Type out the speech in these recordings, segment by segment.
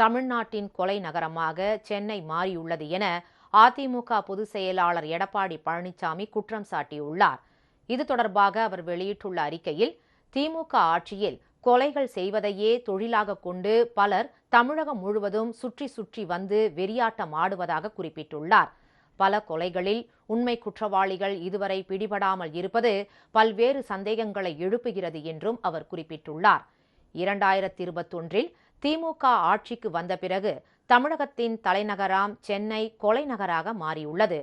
தமிழ்நாட்டின் கொலை நகரமாக சென்னை மாறியுள்ளது என அதிமுக பொதுச் செயலாளர் எடப்பாடி பழனிசாமி குற்றம் சாட்டியுள்ளார். இது தொடர்பாக அவர் வெளியிட்டுள்ள அறிக்கையில் திமுக ஆட்சியில் கொலைகள் செய்வதையே தொழிலாக கொண்டு பலர் தமிழகம் முழுவதும் சுற்றி சுற்றி வந்து வெறியாட்டம் ஆடுவதாக குறிப்பிட்டுள்ளார். பல கொலைகளில் உண்மை குற்றவாளிகள் இதுவரை பிடிபடாமல் இருப்பது பல்வேறு சந்தேகங்களை எழுப்புகிறது என்றும் அவர் குறிப்பிட்டுள்ளார். இரண்டாயிரத்தி இருபத்தொன்றில் திமுக ஆட்சிக்கு வந்த பிறகு தமிழகத்தின் தலைநகராம் சென்னை கொலை நகராக மாறியுள்ளது.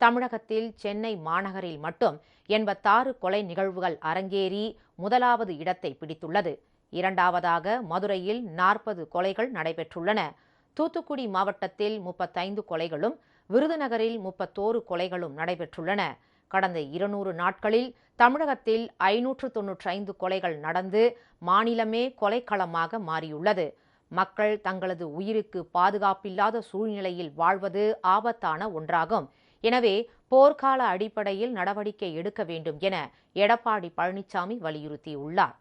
தமிழகத்தில் சென்னை மாநகரில் மட்டும் எண்பத்தாறு கொலை நிகழ்வுகள் அரங்கேறி முதலாவது இடத்தை பிடித்துள்ளது. இரண்டாவதாக மதுரையில் நாற்பது கொலைகள் நடைபெற்றுள்ளன. தூத்துக்குடி மாவட்டத்தில் முப்பத்தைந்து கொலைகளும் விருதுநகரில் முப்பத்தோரு கொலைகளும் நடைபெற்றுள்ளன. கடந்த இருநூறு நாட்களில் தமிழகத்தில் ஐநூற்று தொன்னூற்றி ஐந்து கொலைகள் நடந்து மாநிலமே கொலைக்களமாக மாறியுள்ளது. மக்கள் தங்களது உயிருக்கு பாதுகாப்பில்லாத சூழ்நிலையில் வாழ்வது ஆபத்தான ஒன்றாகும். எனவே போர்க்கால அடிப்படையில் நடவடிக்கை எடுக்க வேண்டும் என எடப்பாடி பழனிசாமி வலியுறுத்தியுள்ளார்.